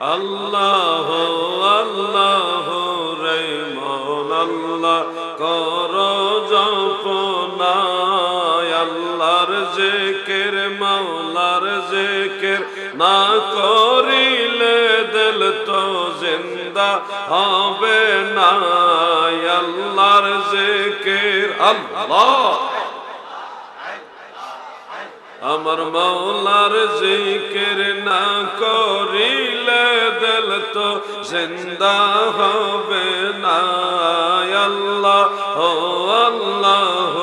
আল্লাহ আল্লাহ রে মন আল্লাহ কর জপনায়, আল্লাহর জেকের, মাওলার জেকের না করিলে দিল তো জিন্দা হবে না আল্লাহর জেকের, আল্লাহ আমার মৌলার জিকির না করিলে দিল তো জিন্দা হবে না। আল্লাহ, ও আল্লাহ,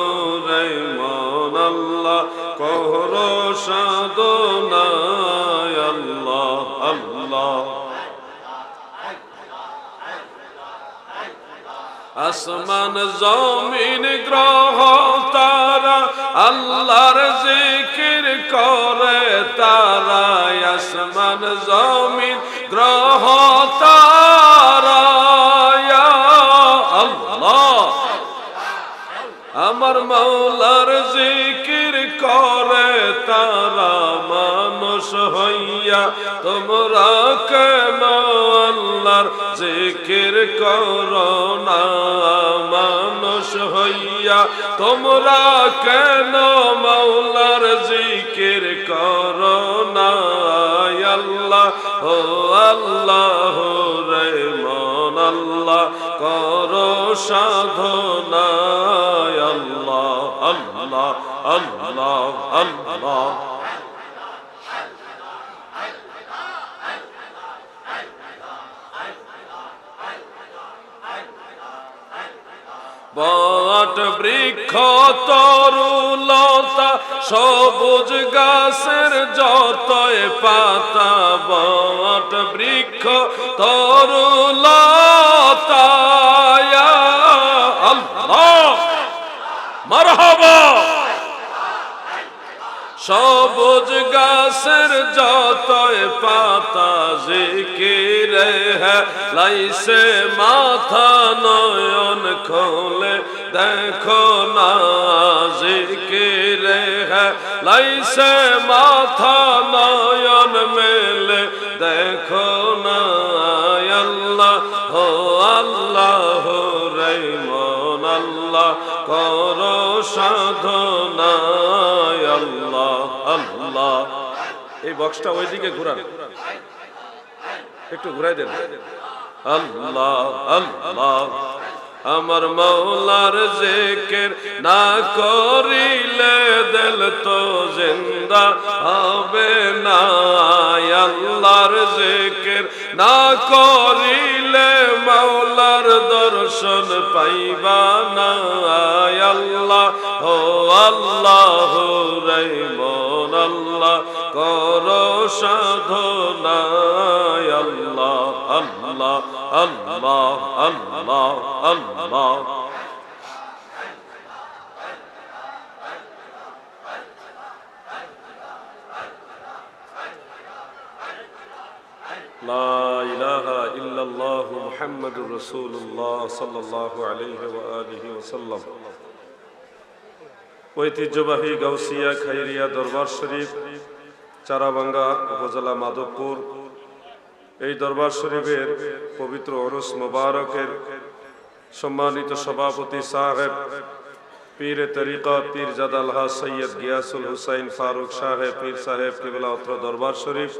রে মন আল্লাহ, কহর সাধনা। আল্লাহ। আসমান, জমিন, গ্রহ, তারা আল্লাহর জিকির করে তারা আসমান, জমিন, গ্রহ তারা আল্লাহ। আমার মৌলার জিকির করে তারা মানুষ হইয়া, তোমরা কেন আল্লাহর জিকির করো না, মানুষ হইয়া, তোমরা কেন মৌলার জিকির করো না আল্লাহ, ও আল্লাহ, রে মন আল্লাহ, করো সাধনা আল্লাহ আল্লাহ আল্লাহ আল্লাহ। বট বৃক্ষ তরুলতা সবুজ গাছের যতই পাতা বট বৃক্ষ তরুলতা আল্লাহ। মারহাবা। সবুজ গাছের যতই পাতা জিকিরে লাইসে মাথা নয়ন খোলে, দেখো না জিকিরে লাইসে মাথা নয়ন মেলে, দেখো না আল্লাহ হো আল্লাহ রে মন আল্লাহ, করো সাধনা আল্লাহ। আল্লাহ এই বক্সটা ওইদিকে ঘুরান। একটু ঘুরাই দেন। আল্লাহ আল্লাহ। আমার মৌলার জেকের না করিলে দিল তো জিন্দা হবে না। আল্লাহর জেকের না করিলে মৌলার দর্শন পাইবা না। আল্লাহ, ও আল্লাহ রে মন আল্লাহ কর সাধনা। আল্লাহ আল্লাহ আল্লাহ আল্লাহ আল্লাহ لا إله إلا الله محمد رسول الله صلى الله عليه وآله وسلم ঐতিহ্যবাহী গাউসিয়া খাইরিয়া দরবার শরীফ চারাবাঙ্গা উপজেলা মাধবপুর এই দরবার শরীফের পবিত্র অরস মোবারকের সম্মানিত সভাপতি সাহেব, পীর তরিকা পীর জাদাল হা সৈয়দ গিয়াসুল হুসাইন ফারুক সাহেব, পীর সাহেব কেবলা অত্র দরবার শরীফ।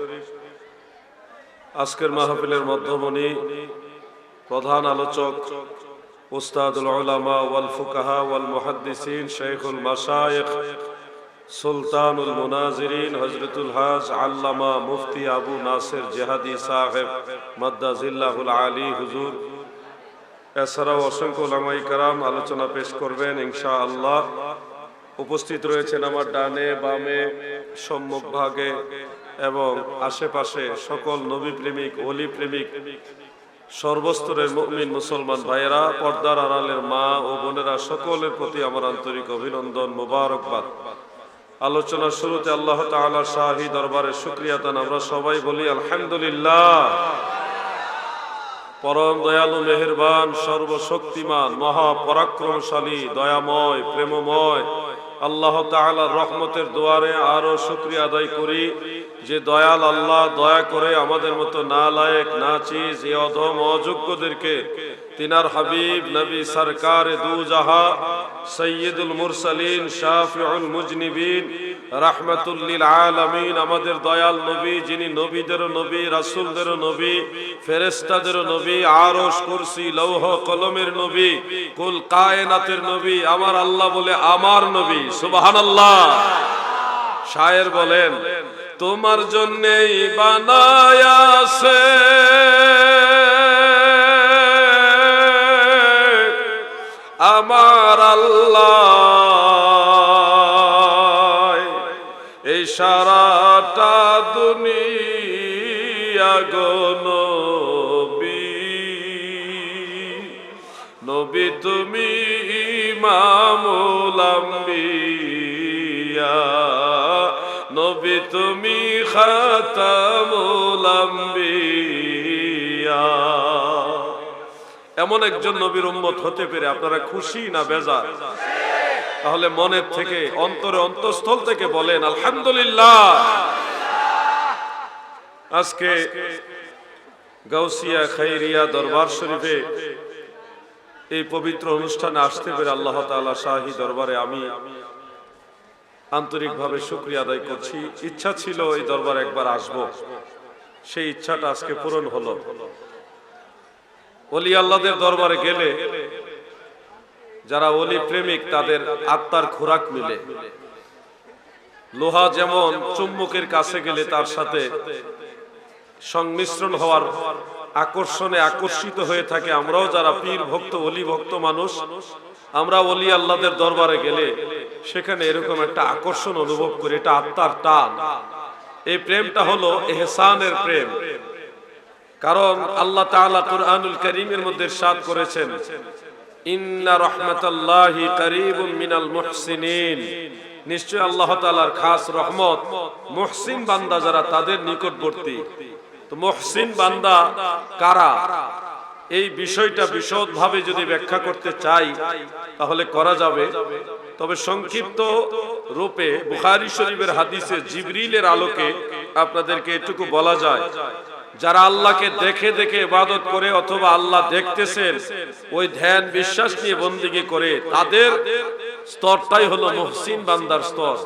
আজকের মাহফিলের মধ্যমণি প্রধান আলোচক উস্তাদুল উলামা ওয়াল ফুকাহা ওয়াল মুহাদ্দিসিন শেখুল মাশায়েখ সুলতানুল মুনাজিরিন হজরতুল হাজ আল্লামা মুফতি আবু নাসির জেহাদি সাহেব মাদ্দাজিল্লাহুল আলী হুজুর। এছাড়াও অসংখ্য ওলামাই কারাম আলোচনা পেশ করবেন ইনশা আল্লাহ উপস্থিত রয়েছেন আমার ডানে বামে সম্মুখ ভাগে এবং আশেপাশে সকল নবী প্রেমিক অলি প্রেমিক সর্বস্তরের মুমিন মুসলমান ভাইয়েরা, পর্দার আড়ালের মা ও বোনেরা, সকলের প্রতি আমার আন্তরিক অভিনন্দন, মোবারকবাদ। আলোচনার শুরুতে আল্লাহ তালা শাহী দরবারে শুক্রিয়াতান আমরা সবাই বলি আলহামদুলিল্লাহ। পরম দয়ালু, মেহেরবান, সর্বশক্তিমান মহাপরাক্রমশালী দয়াময়, প্রেমময় আল্লাহ তাআলার রহমতের দোয়ারে আরও শুক্রিয়া আদায় করি যে দয়াল আল্লাহ দয়া করে আমাদের মতো না লায়েক না চিজ এ অধম, অযোগ্যদেরকে তিনার হাবিব, নবী সরকার দু জাহা সৈয়দুল মুরসালিন, শাফিউল মুজনিবিন রাহমাতুল্লিল আলামিন, আমাদের দয়াল নবী, যিনি নবীদেরও নবী, রাসূলদেরও নবী নবী, আরশ লৌহ, কলমের নবী, কুল নবী, আমার আল্লাহ বলে আমার নবী, সুবহানাল্লাহ। শায়ের বলেন, তোমার জন্যই বানায়াছে আমার আল্লাহ। দুনিয়া গো নবী তুমি ইমামুল আম্বিয়া। নবী তুমি খাতামুল আম্বিয়া। এমন একজন নবীর উম্মত হতে পেরে আপনারা খুশি না বেজার? তাহলে মনের থেকে, অন্তরে অন্তঃস্থল থেকে বলেন, আলহামদুলিল্লাহ। আজকে গাউসিয়া খাইরিয়া দরবার শরীফে এই পবিত্র অনুষ্ঠানে আসতে পেরে আল্লাহ তাআলা শাহী দরবারে আমি আন্তরিকভাবে শুক্রিয়া আদায় করছি। ইচ্ছা ছিল এই দরবারে একবার আসব। সেই ইচ্ছাটা আজকে পূরণ হলো। অলি আল্লাহদের দরবারে গেলে যারা অলি প্রেমিক, তাদের আত্মার খোরাক মিলে। লোহা যেমন চুম্বকের কাছে গেলে তার সাথে সংমিশ্রণ হওয়ার আকর্ষণে আকর্ষিত হয়ে থাকে। আমরাও যারা পীর, ভক্ত, অলি, ভক্ত মানুষ, আমরা অলি আল্লাহদের দরবারে গেলে সেখানে এরকম একটা আকর্ষণ অনুভব করি। এটা আত্মার টান। এই প্রেমটা হলো এহসানের প্রেম। কারণ আল্লাহ তাআলা কুরআনুল কারীমের মধ্যে ইরশাদ করেছেন, ইন্না মিনাল নিশ্চয় আল্লাহ তাআলার খাস রহমত মুহসিন বান্দা যারা তাদের নিকটবর্তী। তো মুহসিন বান্দা কারা? এই বিষয়টা বিশদভাবে যদি ব্যাখ্যা করতে চাই, তাহলে করা যাবে। তবে সংক্ষিপ্ত রূপে বুখারী শরীফের হাদিসে জিবরিলের আলোকে আপনাদেরকে এটুকু বলা যায়, যারা আল্লাহকে দেখে দেখে ইবাদত করে অথবা আল্লাহ দেখতেছেন, ওই ধ্যান বিশ্বাস নিয়ে বন্দিগি করে, তাদের স্তরটাই হলো মুহসিন বান্দার স্তর।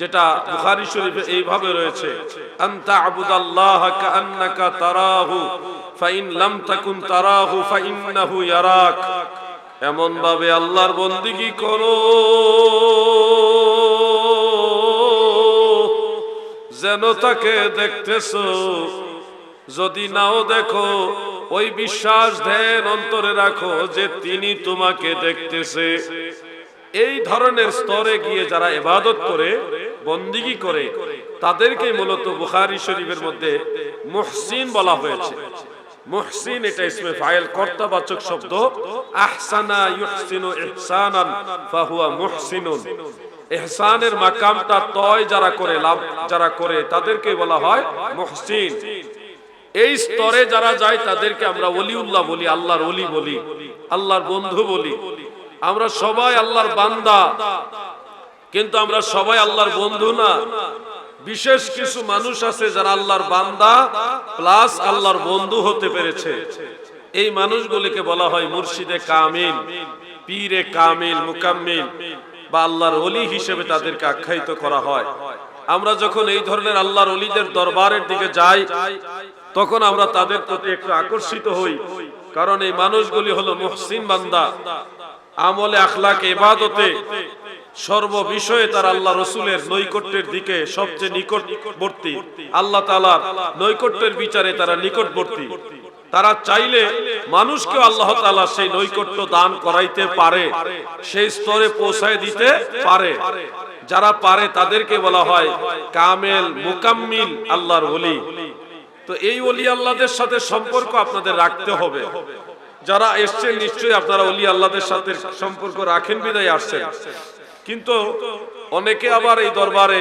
যেটা বুখারী শরীফে এইভাবে রয়েছে আনতা আবুদাল্লাহ কাআন্নাকা তারাহু, ফাইন লাম তাকুন তারাহু, ফাইন্নাহু ইয়ারাক। এমন ভাবে আল্লাহর বন্দিগি করো, যেন তাকে দেখতেছো। যদি নাও দেখো, ওই বিশ্বাস ধ্যান অন্তরে রাখো যে তিনি তোমাকে দেখতেছে। এই ধরনের স্তরে গিয়ে যারা এবাদত করে, বন্দিগি করে, তাদেরকে মূলত বুখারী শরীফের মধ্যে মুহসিন বলা হয়েছে। মুহসিন এটা ইসমে ফাইল, কর্তাবাচক শব্দ। আহসানা ইউহসিনু ইহসানান, ফাহুয়া মুহসিনুন। ইহসানের মাকামটা তয় যারা করে, লাভ যারা করে, তাদেরকে বলা হয় মুহসিন। এই স্তরে যারা যায়, তাদেরকে আমরা ওলিউল্লাহ বলি, আল্লাহর ওলি বলি, আল্লাহর বন্ধু বলি। আমরা সবাই আল্লাহর বান্দা। কিন্তু আমরা সবাই আল্লাহর বন্ধু না। বিশেষ কিছু মানুষ আছে যারা আল্লাহর বান্দা, প্লাস আল্লাহর বন্ধু হতে পেরেছে। এই মানুষগুলিকে বলা হয় মুর্শিদে কামিল, পীরে কামিল, মুকাম্মিল, বা আল্লাহর অলি হিসেবে তাদেরকে আখ্যায়িত করা হয়। আমরা যখন এই ধরনের আল্লাহর অলিদের দরবারের দিকে যাই, তখন আমরা তাদের প্রতি একটু আকর্ষিত হই। কারণ এই মানুষগুলি হলো মুহসিন বান্দা। আমলে আখলাকে ইবাদতে সর্ব বিষয়ে তার আল্লাহ রসুলের নৈকট্যের দিকে সবচেয়ে নিকটবর্তী। আল্লাহ তালার নৈকট্যের বিচারে তারা নিকটবর্তী। তারা চাইলে মানুষকে আল্লাহ তালা সেই নৈকট্য দান করাইতে পারে, সেই স্তরে পৌঁছায় দিতে পারে। যারা পারে তাদেরকে বলা হয় কামেল, মুকাম্মিল, আল্লাহর ওলি। তো এই অলি আল্লাহদের সাথে সম্পর্ক আপনাদের রাখতে হবে। যারা এসছেন, নিশ্চয়ই আপনারা অলি আল্লাহদের সাথে সম্পর্ক রাখেন, বিদায় আসছেন। কিন্তু অনেকে আবার এই দরবারে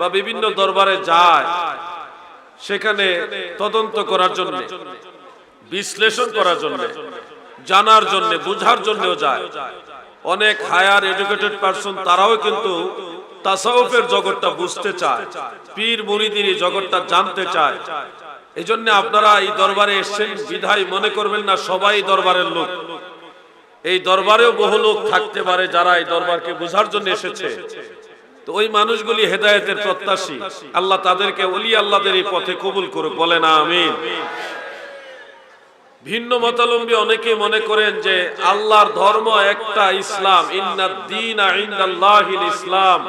বা বিভিন্ন দরবারে যায়, সেখানে তদন্ত করার জন্য, বিশ্লেষণ করার জন্য, জানার জন্য, বুঝার জন্যও যায়। অনেক হায়ার এডুকেটেড পারসন তারাও কিন্তু তাসাউফের জগৎটা বুঝতে চায়, পীর মুরিদির জগৎটা জানতে চায়। এই জন্য আপনারা এই দরবারে এসছেন। বিধায় মনে করবেন না, সবাই দরবারের লোক। এই দরবারেও বহু লোক থাকতে পারে যারা এই দরবারকে বোঝার জন্য এসেছে। তো ওই মানুষগুলি হেদায়েতের প্রত্যাশী। আল্লাহ তাদেরকে ওলি আল্লাহদের এই পথে কবুল করুক। বলে না আমি ভিন্ন মতালম্বী অনেকে মনে করেন যে আল্লাহর ধর্ম একটা ইসলাম। ইসলাম।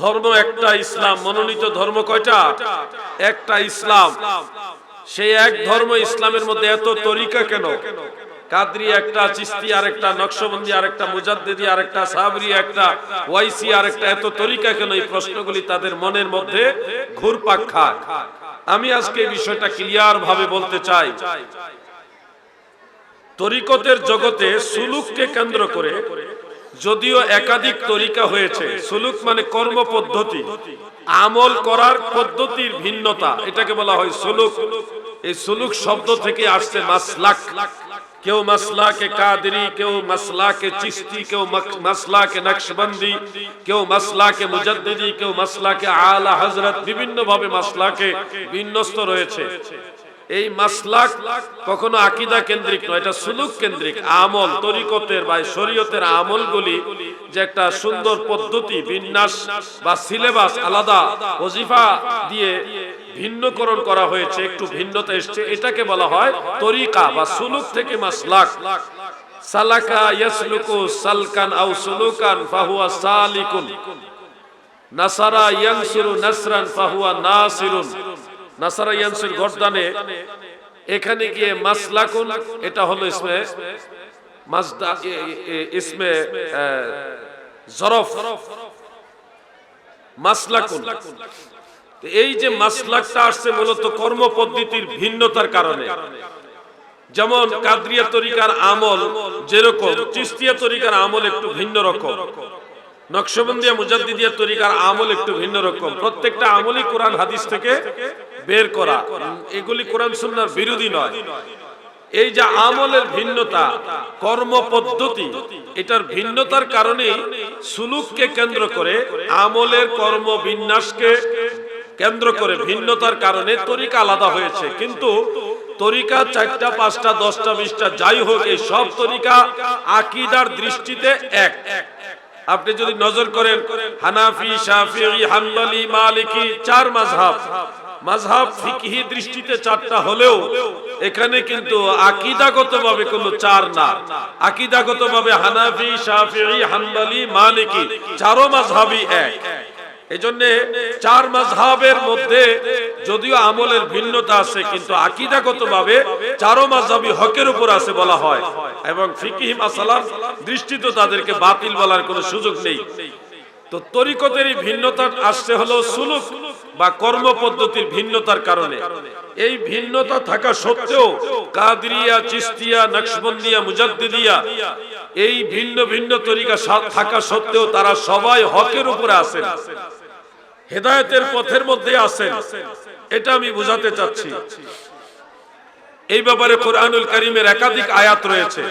ধর্ম একটা ইসলাম, মনোনীত ধর্ম কয়টা? একটা ইসলাম। সেই এক ধর্ম ইসলামের মধ্যে এত তরিকা কেন? কাদরি একটা চিস্তি আর একটা নকশবন্দি আর একটা মুজাদ্দিদি আর একটা সাবরি একটা, ওয়াইসি আর একটা এত তরিকা কেন এই প্রশ্নগুলি তাদের মনের মধ্যে ঘুরপাক খায়? আমি আজকে এই বিষয়টা ক্লিয়ার ভাবে বলতে চাই। তরিকতের জগতে সুলুককে কেন্দ্র করে যদিও একাধিক তরিকা হয়েছে, সুলুক মানে কর্ম পদ্ধতি আমল করার পদ্ধতির ভিন্নতা, এটাকে বলা হয় সুলুক। এই সুলুক শব্দ থেকে আসছে মাসলাক। কেউ মাসলাকে কাদরি, কেউ মাসলাকে চিস্তি, কেউ মাসলাকে নকশবন্দি, কেউ মাসলাকে মুজাদ্দিদি, কেউ মাসলাকে আলা হযরত। বিভিন্ন ভাবে মাসলাকে বিন্যস্ত রয়েছে। এই মাসলাক কখনো আকিদা কেন্দ্রিক নয়, এটা সুলুক কেন্দ্রিক, আমল, তরিকতের বা শরীয়তের আমলগুলি যে একটা সুন্দর পদ্ধতি, বিন্যাস বা সিলেবাস আলাদা ওজিফা দিয়ে ভিন্নকরণ করা হয়েছে, একটু ভিন্নতা এসছে, এটাকে বলা হয় তরিকা বা সুলুক থেকে মাসলাক। সালাকা ইয়াসলুকু সালকান আও সুলুকান ফাহুয়া সালিকুন। নাসারা ইয়ানসুরু নাসরান ফাহুয়া নাসিরুন। নাসারা গর্দানে এখানে গিয়ে মাসলাকুন, এটা হলো ইসমে মাজদা ইসমে জরফ। মাসলাকুন। এই যে মাসলাকটা আসছে মূলত কর্ম পদ্ধতির ভিন্নতার কারণে। যেমন কাদরিয়া তরিকার আমল যেরকম, চিস্তিয়া তরিকার আমল একটু ভিন্ন রকম। নকশবন্দিয়া মুজাদ্দিদিয়া তরিকার আমল একটু ভিন্ন রকম। প্রত্যেকটা আমলই কোরআন, হাদিস থেকে বের করা। এগুলি কোরআন সুন্নাহর বিরোধী নয়। এই যে আমলের ভিন্নতা, কর্ম পদ্ধতি, এটার ভিন্নতার কারণে সুলুককে কেন্দ্র করে, আমলের কর্ম বিন্যাসকে কেন্দ্র করে ভিন্নতার কারণে তরিকা আলাদা হয়েছে। কিন্তু তরিকা চারটা, পাঁচটা, দশটা, বিশটা, যাই হোক, এই সব তরিকা আকিদার দৃষ্টিতে এক এক। আপনি যদি নজর করেন, হানাফি, শাফিঈ, হাম্বলি, মালিকি, চার মাযহাব। মাযহাব ফিকহি দৃষ্টিতে চারটা হলেও এখানে কিন্তু আকিদাগতভাবে কোনো চার না। আকিদাগতভাবে হানাফি, শাফিঈ, হাম্বলি, মালিকি চারো মাযহাবই এক। এজন্য চার মাযহাবের মধ্যে যদিও আমলের ভিন্নতা আছে, কিন্তু আকিদাগত ভাবে চারো মাযহাবি হকের উপর আছে বলা হয়। এবং ফিকহি মাসালার দৃষ্টিতে তাদেরকে বাতিল বলার কোনো সুযোগ নেই। তো তরিকতের ভিন্নতা আসছে হলো সুলুক বা কর্ম পদ্ধতির ভিন্নতার কারণে। এই ভিন্নতা থাকা সত্ত্বেও কাদরিয়া, চিস্তিয়া, নকশবন্দিয়া, মুজাদ্দিদিয়া এই ভিন্ন ভিন্ন তরিকা থাকা সত্ত্বেও তারা সবাই হকের উপরে আছেন। হেদায়তের পথের মধ্যে আছেন। এটা আমি বুঝাতে চাচ্ছি। এই ব্যাপারে কোরআনুল করিমের একাধিক আয়াত রয়েছে।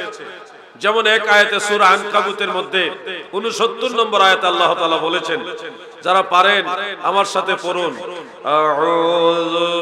যেমন এক আয়াতে সূরা আনকাবুতের মধ্যে 69 নম্বর আয়াত আল্লাহ তাআলা বলেছেন, যারা পারেন, আমার সাথে পড়ুন। আউযু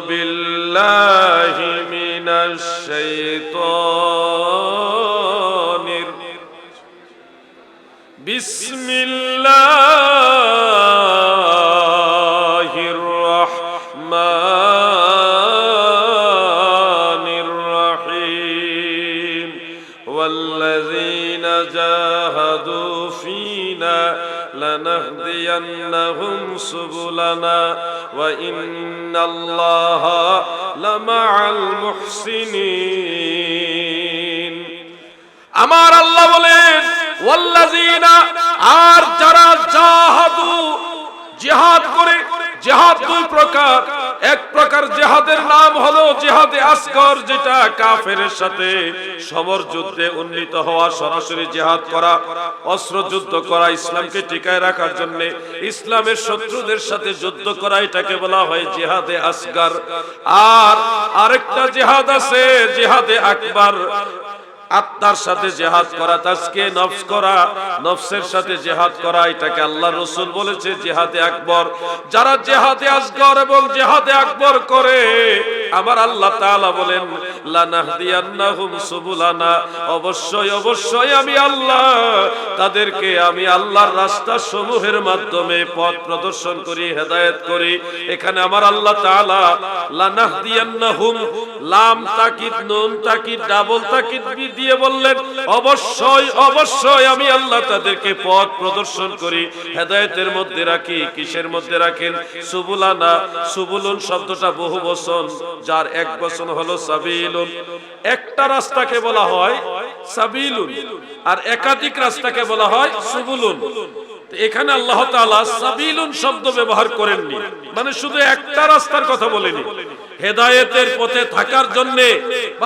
জিহাদের নাম হলো জেহাদে আসকর যেটা কাফের সাথে সমর যুদ্ধে উন্নীত হওয়া, সরাসরি জেহাদ করা, অস্ত্র যুদ্ধ করা, ইসলামকে টিকায় রাখার জন্য ইসলামের শত্রুদের সাথে যুদ্ধ করা, এটাকে বলা হয় জেহাদে আসগর। আর আরেকটা জেহাদ আছে, জেহাদে আকবার। আত্মার সাথে জেহাদ করা, তাজকে নফস করা, নফসের সাথে জেহাদ করা, এটাকে আল্লাহ রসুল বলেছে, জেহাদে আকবর। যারা জেহাদে আসগর এবং জেহাদে আকবর করে আমার আল্লাহ বলেন অবশ্যই অবশ্যই আমি আল্লাহ। তাদেরকে আমি আল্লাহর রাস্তা সমূহের মাধ্যমে পথ প্রদর্শন করি, হেদায়েত করি। এখানে আমার আল্লাহ তাআলা লাম তাকিদ, নুন তাকিদ, ডাবল তাকিদ দিয়ে বললেন, অবশ্যই অবশ্যই আমি আল্লাহ তাদেরকে পথ প্রদর্শন করি। হেদায়েতের মধ্যে রাখি, কিসের মধ্যে রাখেন? সুবুলানা, সুবুলুন শব্দটা বহু বচন যার এক বচন হলো সাবিলুন। একটা রাস্তাকে বলা হয় সাবিলুন আর একাধিক রাস্তাকে বলা হয় সুবুলুন। এখানে আল্লাহ সাবিলুন শব্দ ব্যবহার করেননি। মানে শুধু একটা রাস্তার কথা বলেনি। হেদায়েতের পথে থাকার জন্য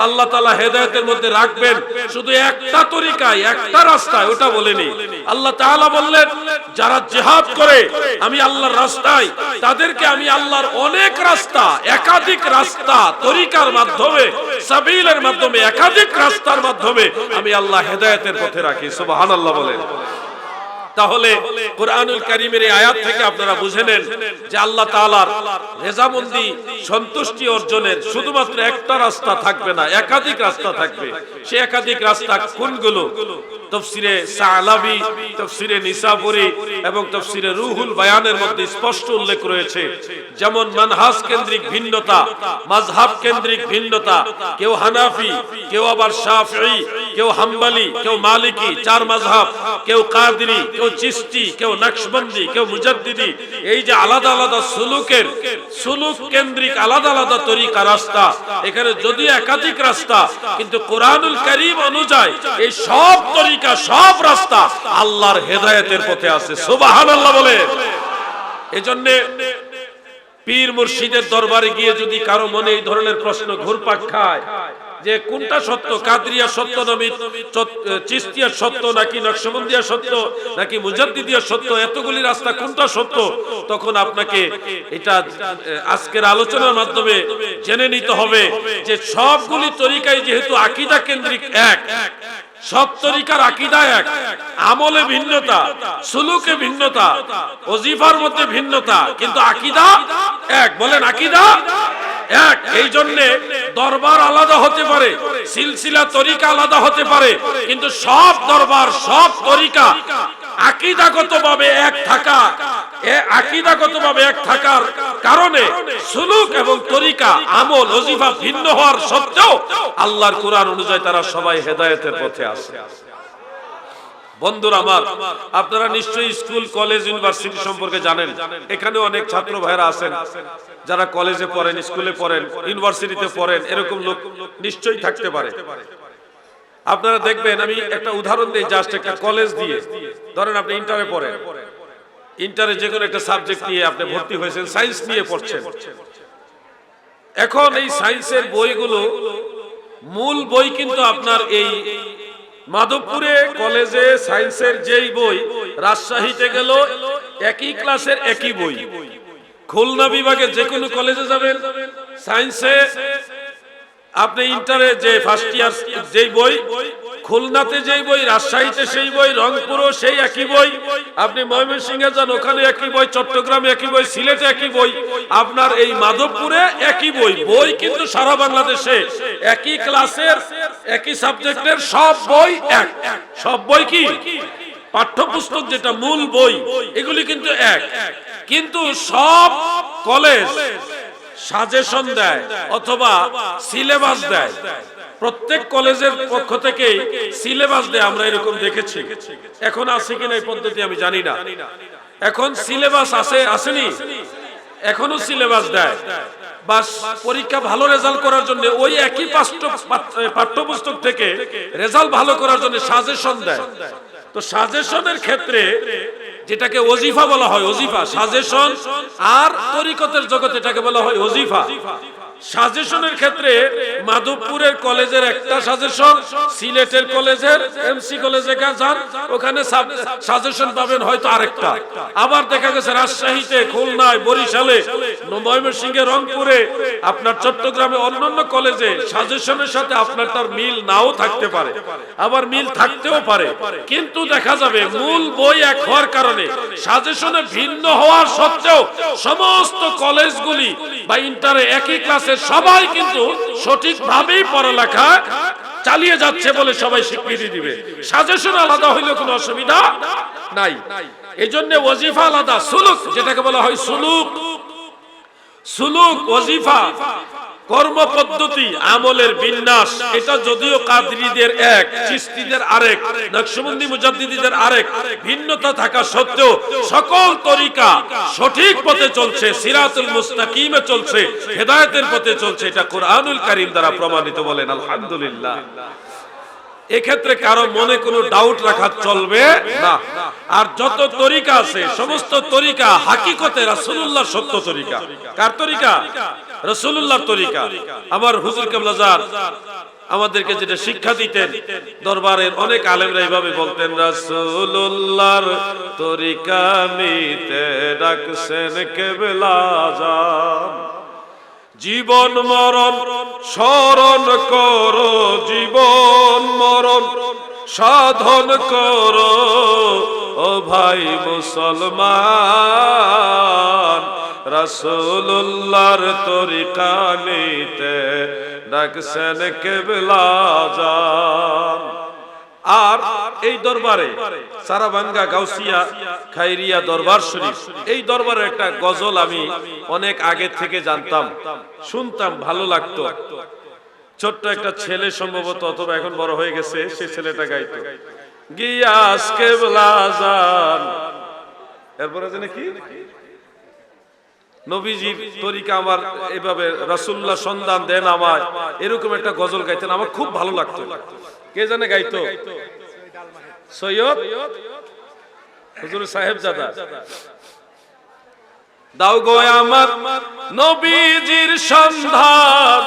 আল্লাহ তাআলা হেদায়েতের মধ্যে রাখবেন, শুধু একটা তরিকায়, একটা রাস্তায়, ওটা বলেনি। আল্লাহ তাআলা বললেন, যারা জিহাদ করে, আমি আল্লাহর রাস্তায়, তাদেরকে আমি আল্লাহর অনেক রাস্তা, একাধিক রাস্তা, তরিকার মাধ্যমে, সাবিলের মাধ্যমে, একাধিক রাস্তার মাধ্যমে আমি আল্লাহ হেদায়েতের পথে রাখি। সুবহানাল্লাহ বলেন। তাহলে কোরআনুল কারিমের এই আয়াত থেকে আপনারা বুঝে নেন যে আল্লাহ তাআলার রেজামন্দি সন্তুষ্টি অর্জনের শুধুমাত্র একটা রাস্তা থাকবে না, একাধিক রাস্তা থাকবে। সে একাধিক রাস্তা কোনগুলো? তফসিরে সালাবি, তফসিরে নিসাপুরি এবং তফসিরে রুহুল বায়ানের মধ্যে স্পষ্ট উল্লেখ রয়েছে। যেমন মানহাজ কেন্দ্রিক ভিন্নতা, মাযহাব কেন্দ্রিক ভিন্নতা, কেউ হানাফি, কেউ আবার শাফঈ, কেউ হাম্বলি, কেউ মালিকি, চার মাযহাব, কেউ কাদরি, কেউ চিস্তি, কেউ নকশবন্দি, কেউ মুজাদ্দিদি। এই যে আলাদা আলাদা সুলুকের, সুলুক কেন্দ্রিক আলাদা আলাদা তরিকা রাস্তা, এখানে যদি একাধিক রাস্তা, কিন্তু কোরআনুল করিম অনুযায়ী এই সব তরিকা সব রাস্তা আল্লাহর হেদায়েতের পথে আছে। সুবহানাল্লাহ বলে। এজন্য পীর মুর্শিদের দরবারে গিয়ে যদি কারও মনে এই ধরনের প্রশ্ন ঘুরপাক খায়, যে কোনটা সত্য? কাদরিয়া সত্য নামি চিস্তিয়া সত্য নাকি নকশবন্দিয়া সত্য নাকি মুজাদ্দিদিয়া সত্য? এতগুলি রাস্তা কোনটা সত্য? তখন আপনাকে এটা আজকের আলোচনার মাধ্যমে জেনে নিতে হবে যে সবগুলি তরিকায় যেহেতু আকিদা কেন্দ্রিক এক। সব তরিকার আকিদা এক। আমলে ভিন্নতা, সুলুকে ভিন্নতা, ওজিফার মধ্যে ভিন্নতা, কিন্তু আকিদা এক। বলেন আকিদা এক। এই জন্যে দরবার আলাদা হতে পারে, সিলসিলা তরিকা আলাদা হতে পারে, কিন্তু সব দরবার, সব তরিকা আকিদাগত ভাবে এক থাকা এ আপনারা নিশ্চয়ই স্কুল, কলেজ, ইউনিভার্সিটি সম্পর্কে জানেন। এখানে অনেক ছাত্র ভাইরা আছেন, যারা কলেজে পড়েন, স্কুলে পড়েন, ইউনিভার্সিটিতে পড়েন, এরকম লোক নিশ্চয়ই থাকতে পারে। আপনারা দেখবেন, আমি একটা উদাহরণ দিই জাস্ট একটা কলেজ দিয়ে। ধরেন আপনি ইন্টারে পড়েন। ইন্টারে যে কোনো একটা সাবজেক্ট নিয়ে আপনি ভর্তি হয়েছেন সায়েন্স নিয়ে পড়ছেন। এখন এই সায়েন্সের বইগুলো, মূল বই কিন্তু আপনার এই মাধবপুরে কলেজে সায়েন্সের যেই বই, রাজশাহীতে গেল, একই ক্লাসের একই বই। খুলনা বিভাগে যে কোনো কলেজে যাবেন সায়েন্সে আপনি ইন্টারে যে ফার্স্ট ইয়ার যেই বই খুলনাতে যেই বই, রাজশাহীতে সেই বই, রংপুরও সেই একই বই। আপনি ময়মনসিংহে যান, ওখানে একই বই, চট্টগ্রামে একই বই, সিলেটে একই বই। আপনার এই মাধবপুরে একই বই বই কিন্তু সারা বাংলাদেশে। একই ক্লাসের, একই সাবজেক্টের সব বই এক। সব বই কি? পাঠ্যপুস্তক যেটা মূল বই, এগুলি কিন্তু এক। কিন্তু সব কলেজ সাজেশন দেয় অথবা সিলেবাস দেয়। প্রত্যেক কলেজের পক্ষ থেকে সিলেবাস দেয় আমরা এরকম দেখেছি। এখন আছে কিনা এই পদ্ধতি আমি জানি না। এখন সিলেবাস আছে, আসেনি? এখনও সিলেবাস দেয়। বাস পরীক্ষা ভালো রেজাল্ট করার জন্য ওই একই পাঠ্যপুস্তক থেকে রেজাল্ট ভালো করার জন্য সাজেশন দেয়। তো সাজেশনের ক্ষেত্রে যেটাকে ওজিফা বলা হয়, ওজিফা, সাজেশন আর তরিকতের জগতে এটাকে বলা হয় ওজিফা। সাজেশনের ক্ষেত্রে মাধবপুরের কলেজের একটা সাজেশন, সিলেটের কলেজের এমসি কলেজে যান ওখানে সাজেশন পাবেন হয়তো আরেকটা। আবার দেখা গেছে রাজশাহীতে, খুলনায়, বরিশালে ময়মনসিংহে রংপুরে, আপনার চট্টগ্রামে অন্যান্য কলেজে সাজেশনের সাথে আপনার তার মিল নাও থাকতে পারে। আবার মিল থাকতেও পারে। কিন্তু দেখা যাবে মূল বই এক হওয়ার কারণে সাজেশনে ভিন্ন হওয়ার সত্ত্বেও সমস্ত কলেজগুলি বা ইন্টারে একই ক্লাসের সবাই কিন্তু সঠিকভাবেই পড়ালেখা চালিয়ে যাচ্ছে বলে সবাই স্বীকৃতি দিবে। সাজেশন আলাদা হইলে কোনো অসুবিধা নাই। এই জন্য ওজিফা আলাদা, সুলুক, যেটাকে বলা হয় সুলুক। সুলুক ওজিফা কর্ম পদ্ধতি আমলের বিন্যাস, এটা যদিও কাদরিদের এক আরেক, নকশবন্দি মুজাদ্দিদের আরেক, ভিন্নতা থাকা সত্ত্বেও সকল তরিকা সঠিক পথে চলছে, সিরাতুল মুস্তাকিমে চলছে, হেদায়েতের পথে চলছে, এটা কোরআনুল দ্বারা প্রমাণিত বলেন, আলহামদুলিল্লাহ। এক্ষেত্রে কারও মনে কোনো ডাউট রাখা চলবে? না। আর যত তরিকা আছে, সমস্ত তরিকা হাকিকতে রাসূলুল্লাহ সত্য তরিকা। কার তরিকা? রাসূলুল্লাহর তরিকা। আমার হুজুর কেবলাজার আমাদেরকে যেটা শিক্ষা দিতেন, দরবারের অনেক আলেমরা এইভাবে বলতেন, রাসূলুল্লাহর তরিকা নিতে ডাকছেন কেবলাজান জীবন মরণ, স্মরণ করো, জীবন মরণ, সাধন করো, ও ভাই মুসলমান। রাসূলুল্লাহর তরিকা নিতে ডাকছেন কেবলা যান আর এই দরবারে সারাবাঙ্গা গাউসিয়া খাইরিয়া দরবার শরীফ, এই দরবারে একটা গজল আমি অনেক আগে থেকে জানতাম, শুনতাম, ভালো লাগতো। ছোট্ট একটা ছেলে সম্ভবত, অথবা এখন বড় হয়ে গেছে, সে ছেলেটা গাইতো। গিয়াস কেবলা যান এরপরে জানে কি? নবীজির তরিকা আমার এভাবে রাসূলুল্লাহ সন্ধান দেন আমায়, এরকম একটা গজল গাইতেন, আমার খুব ভালো লাগতো। কে জানে গাইতো? সৈয়দ? হুজুর সাহেব জাদা। দাও গো আমার নবীজির সন্ধান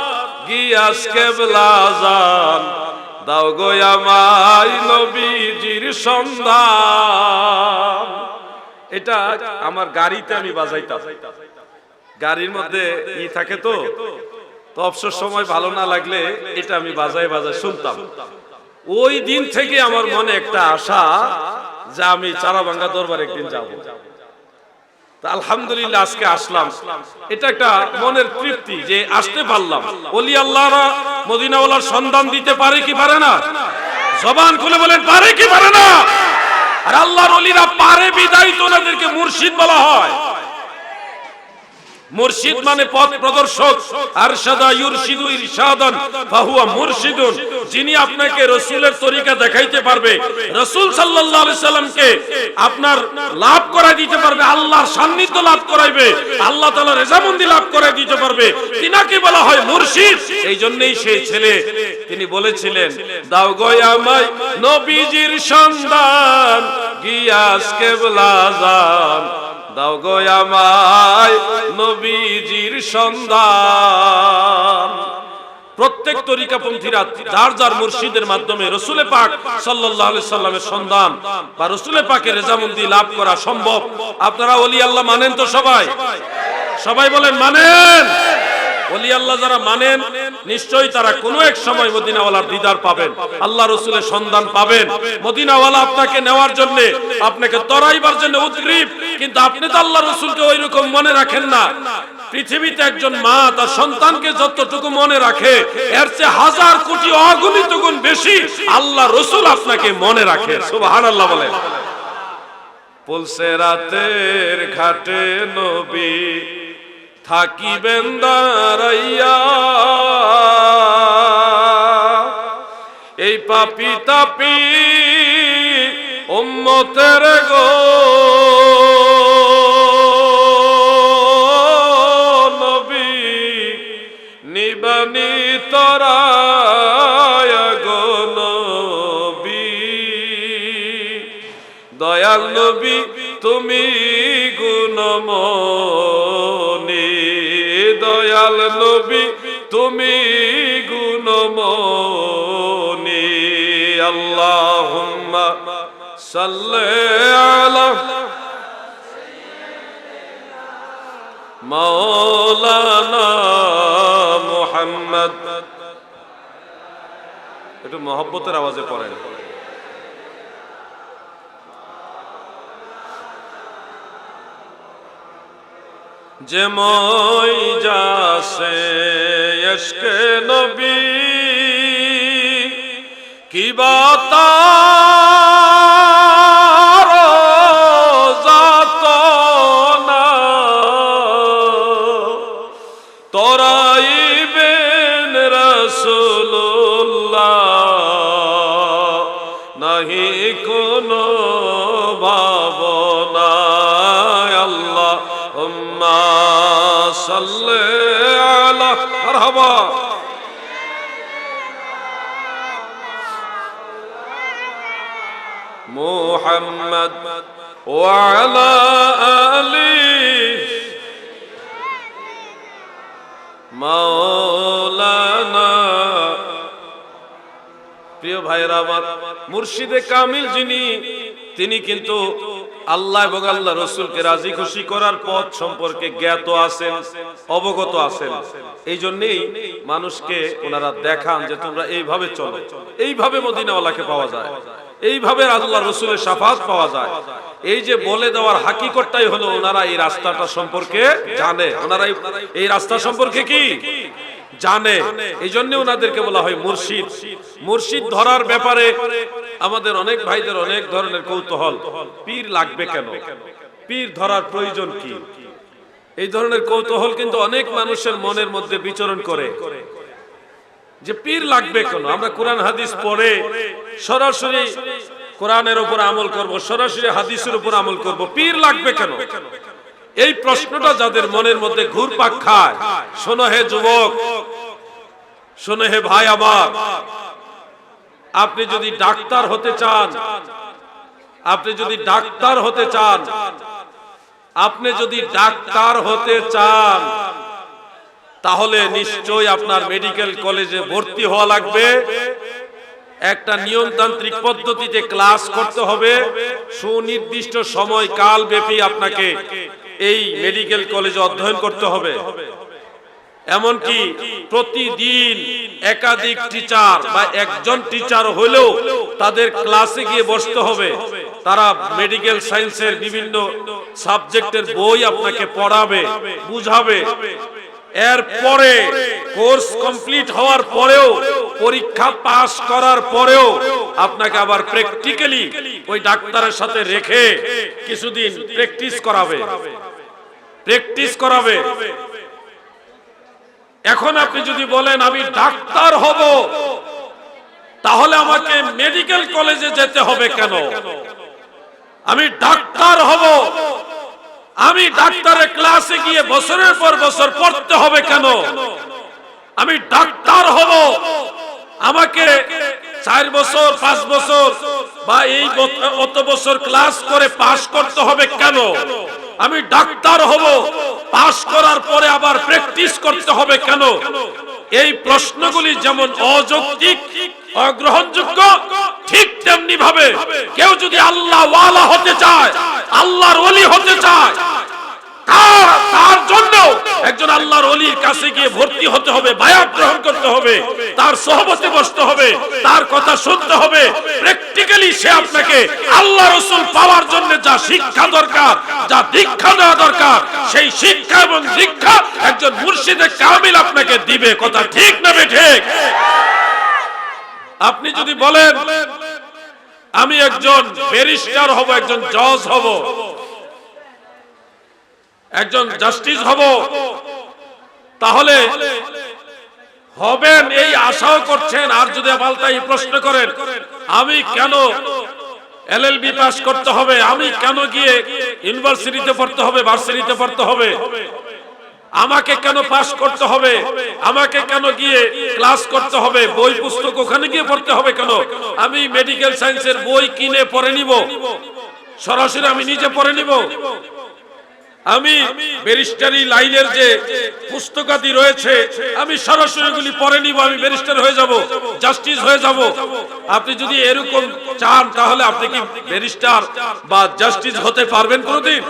গিয়াস কেবলা জান। দাও গো আমায় নবীজির সন্ধান। এটা আমার গাড়িতে আমি বাজাইতাম। গাড়ির মধ্যে ই থাকে তো। তো। অবসর সময় ভালো না লাগলে এটা আমি বাজায় বাজায় শুনতাম। ওই দিন থেকে আমার মনে একটা আশা যে আমি চারাবাঙ্গা দরবার একদিন যাব। আলহামদুলিল্লাহ আজকে আসলাম। এটা একটা মনের তৃপ্তি যে আসতে পারলাম। ওলি আল্লাহরা মদিনাওয়ালার সন্ধান দিতে পারে কি পারে না? জবান খুলে বলেন, পারে কি পারে না? আর আল্লাহর ওলিরা পারে বিদায় তো ওনাদেরকে মুর্শিদ বলা হয়। মুর্শিদ মানে পথ প্রদর্শক, আরশাদা ইউরশিদু ইরশাদান, ফাহুয়া মুরশিদুন। যিনি আপনাকে রাসূলের তরিকা দেখাইতে পারবে, রাসূল সাল্লাল্লাহু আলাইহি সাল্লামকে আপনার লাভ করাই দিতে পারবে, আল্লাহর সান্নিধ্য লাভ করাইবে, আল্লাহ তাআলা রেজামন্দি লাভ করাই দিতে পারবে। তিনাকে বলা হয় মুর্শিদ। এই জন্যই সেই ছেলে, তিনি বলেছিলেন, দাও গো আমায় নবীজির সন্ধান, গিয়াস কেবলা জান। দাও গো আমায় নবীজির সন্ধান। প্রত্যেক তরিকাপন্থীরা যার যার মুর্শিদের মাধ্যমে রসুলে পাক সাল্লামের সন্ধান বা রসুলে পাকের রেজামন্দি লাভ করা সম্ভব। আপনারা অলি আল্লাহ মানেন তো সবাই? সবাই বলেন, মানেন। মানেন, নিশ্চয়ই তারা কোনো এক সময় দিদার পাবেন। আল্লাহ সন্ধান পাবেন। মদিনাওয়ালা আপনাকে নেওয়ার আপনাকে তরাইবার জন্য কিন্তু আপনি মনে রাখেন না। পৃথিবীতে একজন মা তার সন্তানকে যতটুকু মনে রাখে, এর চেয়ে হাজার কোটি অগণিত গুণ বেশি আল্লাহ রসুল আপনাকে মনে রাখে। সুবহান বলে পলসে রাতের ঘাটে নবী থাকিবেন দাঁড়াইয়া এই পাপি তাপি উম্মতের গো। দয়াল নবী তুমি গুণমনি আল্লাহুম্মা সাল্লি আলা মাওলানা মুহাম্মদ। একটু মহব্বতের আওয়াজে পড়েন। যে মই যাসে ইশকে নবী কি বাতার সাল্লে আলা মারহাবা। মুহাম্মদ আলি প্রিয় ভাইরা আমার মুর্শিদে কামিল যিনি তিনি কিন্তু আল্লাহ এবং আল্লাহ রসুলকে রাজি খুশি করার পথ সম্পর্কে জ্ঞাত আছেন, অবগত আছেন। এই জন্যেই মানুষকে ওনারা দেখান যে তোমরা এইভাবে চলো। এইভাবে মদিনাওয়ালাকে পাওয়া যায়। এইভাবে আল্লাহ রসুলের সাফাত পাওয়া যায়। এই যে বলে দেওয়ার হাকিকতটাই হলো ওনারা এই রাস্তাটা সম্পর্কে জানে। ওনারা এই- এই রাস্তা সম্পর্কে কি? জানে। এই জন্য ওনাদেরকে বলা হয় মুর্শিদ। মুর্শিদ ধরার ব্যাপারে আমাদের অনেক ভাইদের অনেক ধরনের কৌতূহল। পীর লাগবে কেন? পীর ধরার প্রয়োজন কি? এই ধরনের কৌতূহল কিন্তু অনেক মানুষের মনের মধ্যে বিচরণ করে। যে পীর লাগবে কেন? আমরা কোরআন, হাদিস পড়ে সরাসরি কোরআনের উপর আমল করব, সরাসরি হাদিসের উপর আমল করব। পীর লাগবে কেন? এই প্রশ্নটা যাদের মনের মধ্যে ঘুরপাক খায়, শোনো হে যুবক, শোনো হে ভাই আমার, আপনি যদি ডাক্তার হতে চান, আপনি যদি ডাক্তার হতে চান, আপনি যদি ডাক্তার হতে চান, তাহলে নিশ্চয়ই আপনার মেডিকেল কলেজে ভর্তি হওয়া লাগবে। একটা নিয়মতান্ত্রিক পদ্ধতিতে ক্লাস করতে হবে। সুনির্দিষ্ট সময় কাল ব্যাপী আপনাকে এই মেডিকেল কলেজে অধ্যয়ন করতে হবে। এমনকি প্রতিদিন একাধিক টিচার বা একজন টিচার হলেও তাদের ক্লাসে গিয়ে বসতে হবে। তারা মেডিকেল সায়েন্সের বিভিন্ন সাবজেক্টের বই আপনাকে পড়াবে, বুঝাবে। এরপরে কোর্স কমপ্লিট হওয়ার পরেও, পরীক্ষা পাস করার পরেও আপনাকে আবার প্র্যাকটিক্যালি ওই ডাক্তারের সাথে রেখে কিছুদিন প্র্যাকটিস করাবে। প্র্যাকটিস করাবে। এখন আপনি যদি বলেন, আমি ডাক্তার হব, তাহলে আমাকে মেডিকেল কলেজে যেতে হবে কেন? আমি ডাক্তার হব। আমি ডাক্তারের ক্লাসে গিয়ে বছরের পর বছর পড়তে হবে কেন? আমি ডাক্তার হব। আমাকে চার বছর, পাঁচ বছর বা এই অত বছর ক্লাস করে পাশ করতে হবে কেন? আমি ডাক্তার হব। পাশ করার পরে আবার প্র্যাকটিস করতে হবে কেন? এই প্রশ্নগুলি যেমন অযৌক্তিক, অগ্রহণযোগ্য, ঠিক তেমনি ভাবে কেউ যদি আল্লাহ হতে চায়, আল্লাহর ওলি হতে চায় তার জন্য একজন আল্লাহর অলির কাছে গিয়ে ভর্তি হতে হবে, বায়াত গ্রহণ করতে হবে, তার সহবতে বসতে হবে, তার কথা শুনতে হবে। প্র্যাকটিক্যালি সে আপনাকে আল্লাহ রসুল পাওয়ার জন্য যা শিক্ষা দরকার, যা দীক্ষা দেওয়া দরকার, সেই শিক্ষা এবং দীক্ষা একজন মুর্শিদে কামিল আপনাকে দিবে। কথা ঠিক না ঠিক? আপনি যদি বলেন, আমি একজন ব্যারিস্টার হব, একজন জজ হব একজন জাস্টিস হব, তাহলে হবেন এই আশাও করছেন। আর যদি পাল্টাই প্রশ্ন করেন, আমি কেন এলএলবি পাস করতে হবে? আমি কেন গিয়ে ইউনিভার্সিটিতে পড়তে হবে, ভার্সিটিতে পড়তে হবে? আমাকে কেন পাস করতে হবে? আমাকে কেন গিয়ে ক্লাস করতে হবে? বই পুস্তক ওখানে গিয়ে পড়তে হবে কেন? আমি মেডিকেল সায়েন্সের বই কিনে পড়ে নিব। সরাসরি আমি নিজে পড়ে নিব। আমি ব্যারিস্টারি লাইনের যে পুস্তকাদি রয়েছে, আমি সরাসরি গুলি পরে নিব, আমি ব্যারিস্টার হয়ে যাব, জাস্টিস হয়ে যাব। আপনি যদি এরকম চান, তাহলে আপনি কি ব্যারিস্টার বা জাস্টিস হতে পারবেন কোনোদিন?